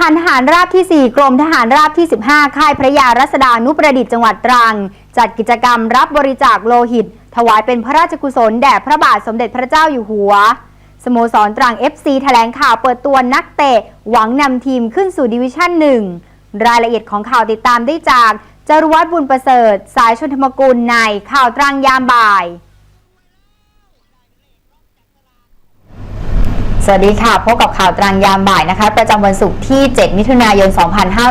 พันทหารราบที่ 4 กรมทหารราบที่ 15 ค่ายพระยารัศดานุประดิษฐ์จังหวัดตรัง จัดกิจกรรมรับบริจาคโลหิต ถวายเป็นพระราชกุศลแด่พระบาทสมเด็จพระเจ้าอยู่หัว สโมสรตรัง FC แถลงข่าวเปิดตัวนักเตะ หวังนำทีมขึ้นสู่ดิวิชั่นหนึ่งรายละเอียดของข่าวติดตามได้จากจรวัตรบุญประเสริฐ สายชนธรรมกุลในข่าวตรังยามบ่าย สวัสดีค่ะ พบกับข่าวตรังยามบ่ายนะคะ ประจำวันศุกร์ที่ 7 มิถุนายน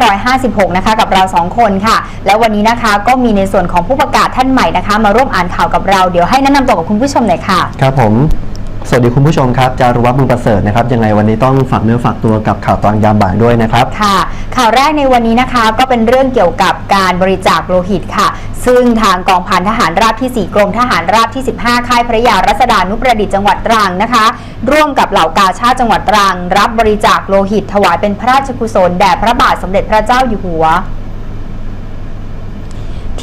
2556 นะคะ กับเรา 2 คนค่ะ แล้ววันนี้นะคะก็มีในส่วนของผู้ประกาศท่านใหม่นะคะ มาร่วมอ่านข่าวกับเรา เดี๋ยวให้แนะนำตัวกับคุณผู้ชมหน่อยค่ะ ครับผม สวัสดีคุณผู้ชมครับ จารุวัฒน์บุญประเสริฐนะครับ ยังไงวันนี้ต้องฝากเนื้อฝากตัวกับข่าวตรังยามบ่ายด้วยนะครับ ค่ะ ข่าวแรกในวันนี้นะคะ ก็เป็นเรื่องเกี่ยวกับการบริจาคโลหิตค่ะ ซึ่งทางกองพันทหารราบที่ 4 กรมทหารราบที่ 15 ค่ายพระยารัศดานุประดิษฐ์จังหวัดตรังนะคะ ร่วมกับเหล่ากาชาติจังหวัดตรัง รับบริจาคโลหิตถวายเป็นพระราชกุศลแด่พระบาทสมเด็จพระเจ้าอยู่หัว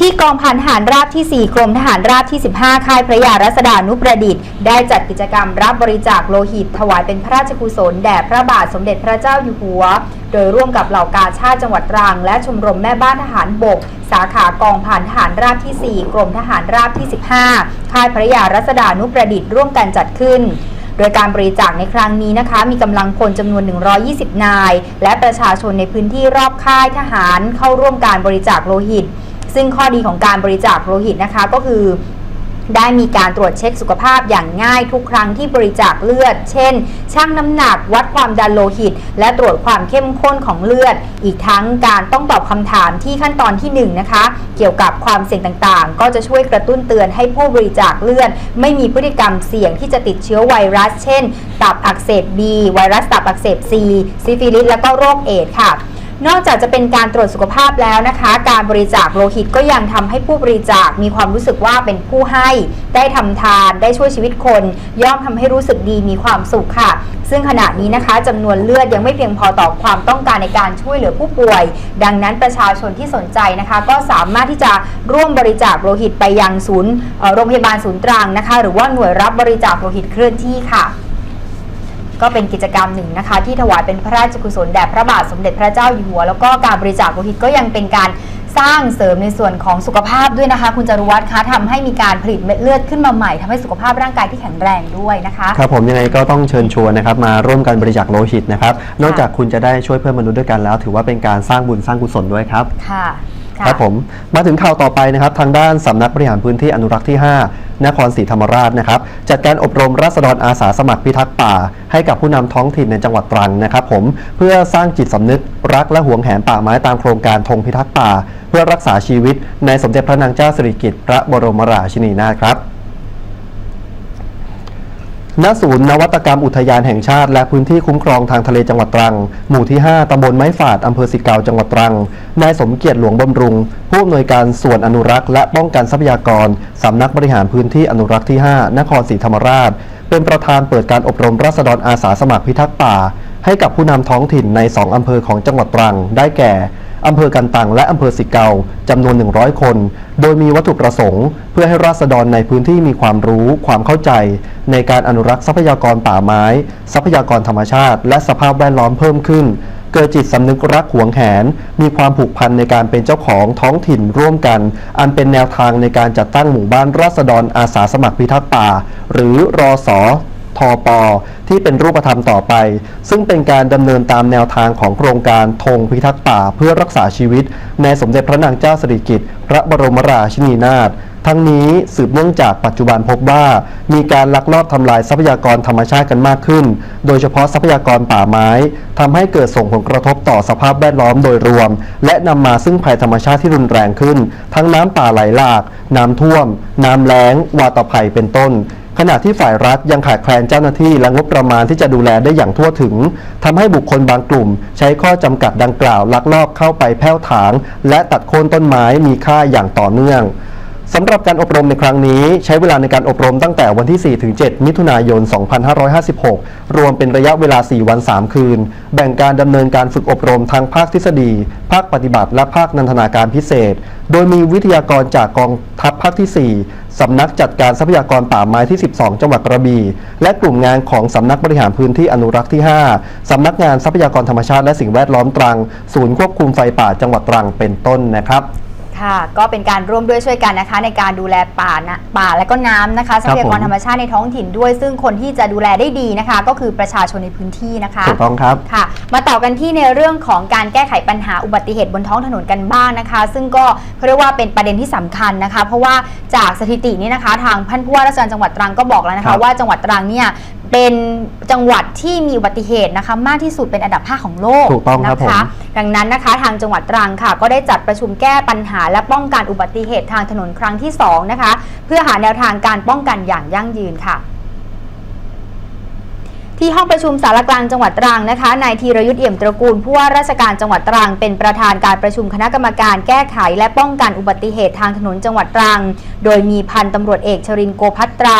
ที่กองพันทหารราบที่ 4 กรมทหารราบที่ 15 ค่ายพระยารัศดานุประดิษฐ์ ได้จัดกิจกรรมรับบริจาคโลหิต ถวายเป็นพระราชกุศลแด่พระบาทสมเด็จพระเจ้าอยู่หัว โดยร่วมกับเหล่ากาชาติจังหวัดตรัง และชมรมแม่บ้านทหารบก สาขากองพันทหารราบที่ 4 กรมทหารราบที่ 15 ค่ายพระยารัศดานุประดิษฐ์ร่วมกันจัดขึ้นโดยการบริจาคในครั้งนี้นะคะ มีกำลังพลจำนวน 120 นาย และประชาชนในพื้นที่รอบค่ายทหารเข้าร่วมการบริจาคโลหิต ซึ่งข้อดีของการบริจาคโลหิตนะคะก็คือได้มีการตรวจเช็คสุขภาพอย่างง่ายทุกครั้งที่บริจาคเลือด เช่น ชั่งน้ำหนัก วัดความดันโลหิต และตรวจความเข้มข้นของเลือด อีกทั้งการต้องตอบคำถามที่ขั้นตอนที่1นะคะ เกี่ยวกับความเสี่ยงต่างๆ ก็จะช่วยกระตุ้นเตือนให้ผู้บริจาคเลือด ไม่มีพฤติกรรมเสี่ยงที่จะติดเชื้อไวรัส เช่น ตับอักเสบ B ไวรัสตับอักเสบ C ซิฟิลิส และก็โรคเอดส์ค่ะ นอกจากจะเป็นการตรวจสุขภาพแล้วนะคะ การบริจาคโลหิตก็ยังทำให้ผู้บริจาคมีความรู้สึกว่าเป็นผู้ให้ ได้ทำทาน ได้ช่วยชีวิตคน ย่อมทำให้รู้สึกดีมีความสุขค่ะ ซึ่งขณะนี้นะคะจำนวนเลือดยังไม่เพียงพอต่อความต้องการในการช่วยเหลือผู้ป่วย ดังนั้นประชาชนที่สนใจนะคะ ก็สามารถที่จะร่วมบริจาคโลหิตไปยังศูนย์โรงพยาบาลศูนย์ตรังนะคะ หรือว่าหน่วยรับบริจาคโลหิตเคลื่อนที่ค่ะ ก็เป็นกิจกรรมหนึ่งนะคะ ที่ถวายเป็นพระราชกุศลแด่พระบาทสมเด็จพระเจ้าอยู่หัว แล้วก็การบริจาคโลหิตก็ยังเป็นการสร้างเสริมในส่วนของสุขภาพด้วยนะคะ คุณจารุวัฒน์คะทำให้มีการผลิตเม็ดเลือดขึ้นมาใหม่ทำให้สุขภาพร่างกายที่แข็งแรงด้วยนะคะครับผมยังไงก็ต้องเชิญชวนนะครับมาร่วมกันบริจาคโลหิตนะครับนอกจากคุณจะได้ช่วยเพื่อนมนุษย์ด้วยกันแล้ว ถือว่าเป็นการสร้างบุญสร้างกุศลด้วยครับค่ะะครับผมมาถึงข่าวต่อไปนะครับ ทางด้านสำนักบริหารพื้นที่อนุรักษ์ที่ 5 นครศรีธรรมราชนะครับจัดการอบรมราษฎรอาสาสมัครพิทักษ์ป่า ให้กับผู้นำท้องถิ่นในจังหวัดตรังนะครับผมเพื่อสร้างจิตสำนึกรักและหวงแหนป่าไม้ตามโครงการธงพิทักษ์ป่า เพื่อรักษาชีวิตในสมเด็จพระนางเจ้าสิริกิติ์พระบรมราชินีนาถครับ ณศูนย์นวัตกรรมอุทยานแห่งชาติ และพื้นที่คุ้มครองทางทะเลจังหวัดตรัง หมู่ที่ 5 ตำบลไม้ฝาด อำเภอสิเกาจังหวัดตรัง นายสมเกียรติหลวงบำรุง ผู้อำนวยการส่วนอนุรักษ์และป้องกันทรัพยากร สำนักบริหารพื้นที่อนุรักษ์ที่ 5 นครศรีธรรมราช เป็นประธานเปิดการอบรมราษฎรอาสาสมัครพิทักษ์ป่า ให้กับผู้นำท้องถิ่นใน 2 อำเภอของจังหวัดตรัง ได้แก่ อำเภอกันตังและอำเภอสิเกาจำนวน 100 คน โดยมีวัตถุประสงค์ เพื่อให้ราษฎรในพื้นที่มีความรู้ ความเข้าใจ ในการอนุรักษ์ทรัพยากรป่าไม้ ทรัพยากรธรรมชาติ และสภาพแวดล้อมเพิ่มขึ้น เกิดจิตสำนึกรักหวงแหน มีความผูกพันในการเป็นเจ้าของท้องถิ่นร่วมกัน อันเป็นแนวทางในการจัดตั้งหมู่บ้านราษฎรอาสาสมัครพิทักษ์ป่า หรือรอสอ ทป ที่เป็นรูปธรรมต่อไป ซึ่งเป็นการดำเนินตามแนวทางของโครงการธงพิทักษ์ป่าเพื่อรักษาชีวิต ในสมเด็จพระนางเจ้าสิริกิติ์พระบรมราชินีนาถทั้งนี้สืบเนื่องจากปัจจุบันพบว่า มีการลักลอบทำลายทรัพยากรธรรมชาติกันมากขึ้น โดยเฉพาะทรัพยากรป่าไม้ทำให้เกิดส่งผลกระทบต่อสภาพแวดล้อมโดยรวม และนำมาซึ่งภัยธรรมชาติที่รุนแรงขึ้น ทั้งน้ำป่าไหลหลาก น้ำท่วม น้ำแล้ง วาตภัยเป็นต้น ขณะที่ฝ่ายรัฐยังขาดแคลนเจ้าหน้าที่และงบประมาณที่จะดูแลได้อย่างทั่วถึงทำให้บุคคลบางกลุ่ม ใช้ข้อจำกัดดังกล่าวลักลอบเข้าไปแพ้วถาง และตัดโค่นต้นไม้มีค่าอย่างต่อเนื่อง สำหรับการอบรมในครั้งนี้ ใช้เวลาในการอบรมตั้งแต่วันที่ 4 ถึง 7 มิถุนายน 2556 รวมเป็นระยะเวลา 4 วัน 3 คืน แบ่งการดำเนินการฝึกอบรมทางภาคทฤษฎี ภาคปฏิบัติ และภาคนันทนาการพิเศษ โดยมีวิทยากรจากกองทัพภาคที่ 4 สำนักจัดการทรัพยากรป่าไม้ที่ 12 จังหวัดกระบี่ และกลุ่มงานของสำนักบริหารพื้นที่อนุรักษ์ที่ 5 สำนักงานทรัพยากรธรรมชาติและสิ่งแวดล้อมตรัง ศูนย์ควบคุมไฟป่าจังหวัดตรังเป็นต้นนะครับ ค่ะ ก็เป็นการร่วมด้วยช่วยกันนะคะ ในการดูแลป่านะป่าและก็น้ำนะคะทรัพยากรผมธรรมชาติในท้องถิ่นด้วย ซึ่งคนที่จะดูแลได้ดีนะคะ ก็คือประชาชนในพื้นที่นะคะถูกต้องครับค่ะ มาต่อกันที่ในเรื่องของการแก้ไขปัญหาอุบัติเหตุบนท้องถนนกันบ้างนะคะ ซึ่งก็เขาเรียกว่าเป็นประเด็นที่สำคัญนะคะ เพราะว่าจากสถิตินี้นะคะ ทางพันผู้ว่าราชการจังหวัดตรังก็บอกแล้วนะครัคะบว่าจังหวัดตรังเนี่ยเป็นจังหวัดที่มีอุบัติเหตุนะคะมากที่สุดเป็นอันดับ 5 ของโลกถูกต้องครับนะผม คะดังนั้นนะคะทางจังหวัดตรังค่ะ ก็ได้จัดประชุมแก้ปัญหาและป้องกันอุบัติเหตุทางถนนครั้งที่ 2 นะคะ เพื่อหาแนวทางการป้องกันอย่างยั่งยืนค่ะ ที่ห้องประชุมสารกลางจังหวัดตรังนะคะ นายธีรยุทธ์เอี่ยมตระกูลผู้ว่าราชการจังหวัดตรัง เป็นประธานการประชุมคณะกรรมการแก้ไข และป้องกันอุบัติเหตุทางถนนจังหวัดตรัง โดยมีพันตำรวจเอกชรินโกพัตรา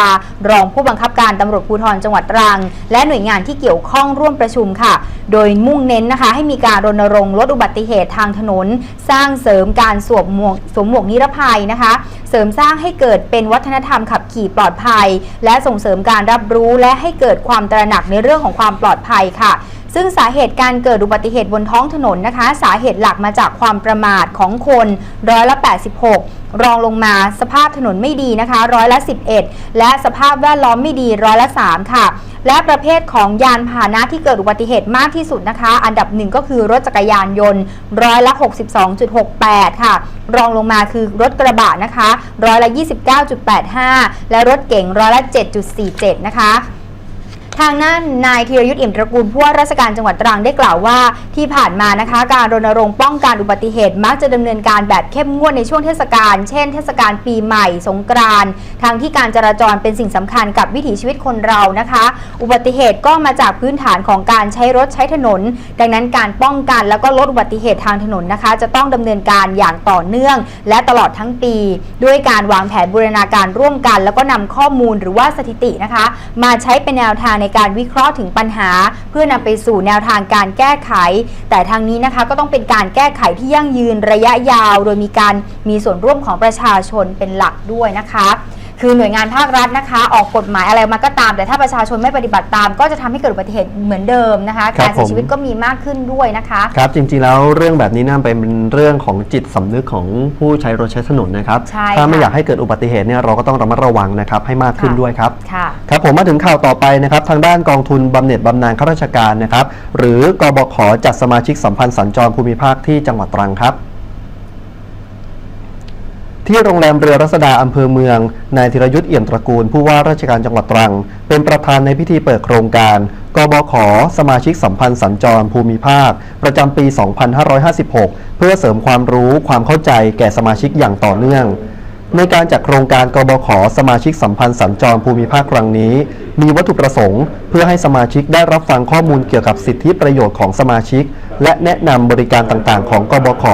รองผู้บังคับการตำรวจภูธรจังหวัดตรัง และหน่วยงานที่เกี่ยวข้องร่วมประชุมค่ะ โดยมุ่งเน้นนะคะ ให้มีการรณรงค์ลดอุบัติเหตุทางถนน สร้างเสริมการสวมหมวกสวมหมวกนิรภัยนะคะ เสริมสร้างให้เกิดเป็นวัฒนธรรมขับขี่ปลอดภัย และส่งเสริมการรับรู้และให้เกิดความตระหนักในเรื่องของความปลอดภัยค่ะ ซึ่งสาเหตุการเกิดอุบัติเหตุบนท้องถนนนะคะ สาเหตุหลักมาจากความประมาทของคนร้อยละ 86 รองลงมาสภาพถนนไม่ดีนะคะร้อยละ 11 และสภาพแวดล้อมไม่ดีร้อยละ 3 ค่ะ และประเภทของยานพาหนะที่เกิดอุบัติเหตุมากที่สุดนะคะ อันดับหนึ่งก็คือรถจักรยานยนต์ร้อยละ 62.68 ค่ะ รองลงมาคือรถกระบะนะคะร้อยละ 29.85 และรถเก๋งร้อยละ 7.47 นะคะ ทางด้นนายธีรยุทธ์อี่มตระกูลผู้ว่าราชการจังหวัดตรังได้กล่าวว่าที่ผ่านมานะคะ การรณรงค์ป้องกันอุบัติเหตุมักจะดำเนินการแบบเข้มงวดในช่วงเทศกาลเช่นเทศกาลปีใหม่ สงกรานต์ทางที่การจราจรเป็นสิ่งสำคัญกับวิถีชีวิตคนเรานะคะ อุบัติเหตุก็มาจากพื้นฐานของการใช้รถใช้ถนน ดังนั้นการป้องกันแล้วก็ลดอุบัติเหตุทางถนนนะคะ จะต้องดำเนินการอย่างต่อเนื่อง และตลอดทั้งปี ด้วยการวางแผนบูรณาการร่วมกัน แล้วก็นำข้อมูลหรือว่าสถิตินะคะ มาใช้เป็นแนวทางในการวิเคราะห์ถึงปัญหา เพื่อนำไปสู่แนวทางการแก้ไข แต่ทางนี้นะคะก็ต้องเป็นการแก้ไขที่ยั่งยืนระยะยาว โดยมีการมีส่วนร่วมของประชาชนเป็นหลักด้วยนะคะ คือหน่วยงานภาครัฐนะคะ ออกกฎหมายอะไรมาก็ตาม แต่ถ้าประชาชนไม่ปฏิบัติตาม ก็จะทำให้เกิดอุบัติเหตุเหมือนเดิมนะคะครับการเสียผมชีวิตก็มีมากขึ้นด้วยนะคะครับจริงๆแล้วเรื่องแบบนี้น่าเป็นเรื่องของจิตสำนึกของผู้ใช้รถใช้ถนนนะครับใช่ถ้าไม่ค่ะอยากให้เกิดอุบัติเหตุเนี่ยเราก็ต้องระมัดระวังนะครับให้มากขึ้นค่ะด้วยครับค่ะครับผมมาถึงข่าวต่อไปนะครับทางด้านกองทุนบำเหน็จบำนาญข้าราชการนะครับหรือกบขจัดสมาชิกสัมพันธ์สัญจรภูมิภาคที่จังหวัดตรังครับ ที่โรงแรมเรือรัศดาอำเภอเมือง นายธีรยุทธ์เอี่ยมตระกูล ผู้ว่าราชการจังหวัดตรัง เป็นประธานในพิธีเปิดโครงการ กบข สมาชิกสัมพันธ์สัญจรภูมิภาค ประจำปี 2556 เพื่อเสริมความรู้ความเข้าใจแก่สมาชิกอย่างต่อเนื่อง ในการจัดโครงการกบขสมาชิกสัมพันธ์สัญจรภูมิภาคครั้งนี้ มีวัตถุประสงค์ เพื่อให้สมาชิกได้รับฟังข้อมูลเกี่ยวกับสิทธิประโยชน์ของสมาชิก และแนะนำบริการต่างๆ ของกบข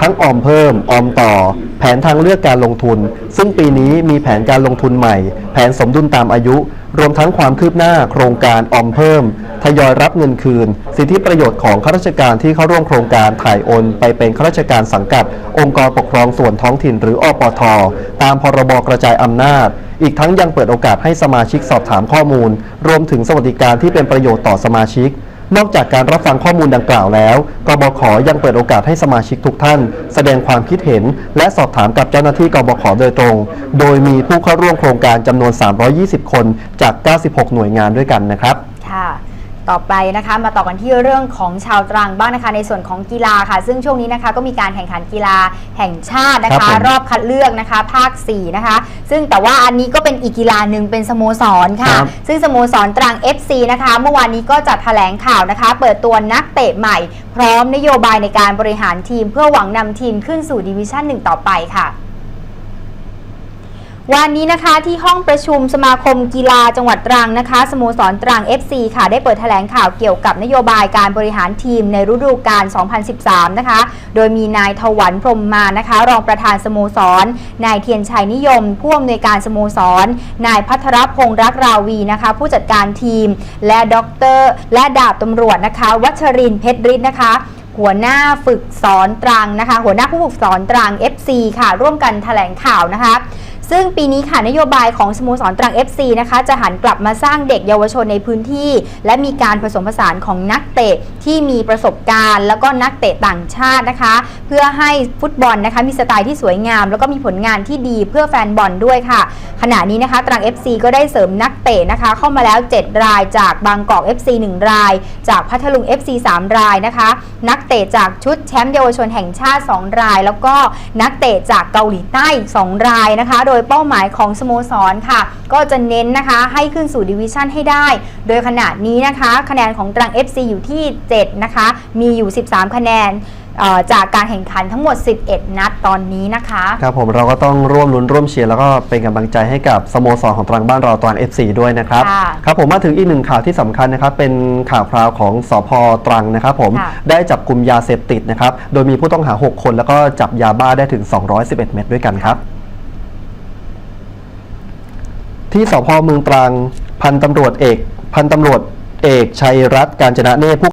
ทั้งออมเพิ่ม ออมต่อ แผนทางเลือกการลงทุน ซึ่งปีนี้มีแผนการลงทุนใหม่ แผนสมดุลตามอายุ รวมทั้งความคืบหน้าโครงการออมเพิ่ม ทยอยรับเงินคืน สิทธิประโยชน์ของข้าราชการที่เข้าร่วมโครงการถ่ายโอนไปเป็นข้าราชการสังกัด องค์กรปกครองส่วนท้องถิ่นหรืออปท ตามพรบกระจายอำนาจ อีกทั้งยังเปิดโอกาสให้สมาชิกสอบถามข้อมูล รวมถึงสวัสดิการที่เป็นประโยชน์ต่อสมาชิก นอกจากการรับฟังข้อมูลดังกล่าวแล้ว กบขยังเปิดโอกาสให้สมาชิกทุกท่าน แสดงความคิดเห็น และสอบถามกับเจ้าหน้าที่กบขโดยตรง โดยมีผู้เข้าร่วมโครงการจำนวน 320 คนจาก 96 หน่วยงานด้วยกันนะครับ ค่ะ ต่อไปนะคะมาต่อกันที่เรื่องของชาวตรังบ้างนะคะในส่วนของกีฬาค่ะ ซึ่งช่วงนี้นะคะก็มีการแข่งขันกีฬาแห่งชาตินะครัคะ บผมรอบคัดเลือกนะคะ ภาค 4 นะคะ ซึ่งแต่ว่าอันนี้ก็เป็นอีกกีฬาหนึ่งเป็นสโมสรค่ะ ครับ ซึ่งสโมสรตรัง FC นะคะ เมื่อวานนี้ก็จัดแถลงข่าวนะคะ เปิดตัวนักเตะใหม่ พร้อมนโยบายในการบริหารทีม เพื่อหวังนำทีมขึ้นสู่ดิวิชั่นหนึ่งต่อไปค่ะ วันนี้นะคะที่ห้องประชุมสมาคมกีฬาจังหวัดตรังนะคะสโมสรตรัง FC ค่ะได้เปิดแถลงข่าวเกี่ยวกับนโยบายการบริหารทีมในฤดูกาล 2013 นะคะ โดยมีนายถวันพรมมานะคะ รองประธานสโมสร นายเทียนชัยนิยม ผู้อำนวยการสโมสร นายพัทรพงษ์รักราวีนะคะ ผู้จัดการทีม และด็อกเตอร์และดาบตำรวจนะคะ วัชรินเพชรฤทธิ์นะคะหัวหน้าฝึกสอนตรังนะคะ หัวหน้าผู้ฝึกสอนตรัง FC ค่ะ ร่วมกันแถลงข่าวนะคะ ซึ่งปีนี้ค่ะนโยบายของสโมสรตรัง FC นะคะจะหันกลับมาสร้างเด็กเยาวชนในพื้นที่ และมีการผสมผสานของนักเตะที่มีประสบการณ์ แล้วก็นักเตะต่างชาตินะคะ เพื่อให้ฟุตบอลนะคะมีสไตล์ที่สวยงาม แล้วก็มีผลงานที่ดีเพื่อแฟนบอลด้วยค่ะ ขณะนี้นะคะตรัง FC ก็ได้เสริมนักเตะนะคะ เข้ามาแล้ว 7 รายจากบางกอก FC 1 ราย จากพัทลุง FC 3 รายนะคะ นักเตะจากชุดแชมป์เยาวชนแห่งชาติ 2 ราย แล้วก็นักเตะจากเกาหลีใต้อีก2รายนะคะโดยเป้าหมายของสโมสรค่ะ ก็จะเน้นนะคะให้ขึ้นสู่ดิวิชั่นให้ได้ โดยขณะนี้นะคะคะแนนของตรัง FC อยู่ที่ 7 นะคะ มีอยู่ 13 คะแนนเอ่อจากการแข่งขันทั้งหมด 11 นัดตอนนี้นะคะ ครับผมเราก็ต้องร่วมลุ้นร่วมเชียร์แล้วก็เป็นกำลังใจให้กับสโมสรของตรังบ้านเราตรัง FC ด้วยนะครับค่ะครับผมมาถึงอีกหนึ่งข่าวที่สำคัญนะครับ เป็นข่าวคราวของสพตรังนะครับผมค่ะได้จับกลุ่มยาเสพติดนะครับ โดยมีผู้ต้องหา 6 คน แล้วก็จับยาบ้าได้ถึง 211 เม็ดด้วยกันครับ ที่สพเมืองตรัง พันตำรวจเอก พันตำรวจเอกชัยรัตน์ การจนะเนตรผู้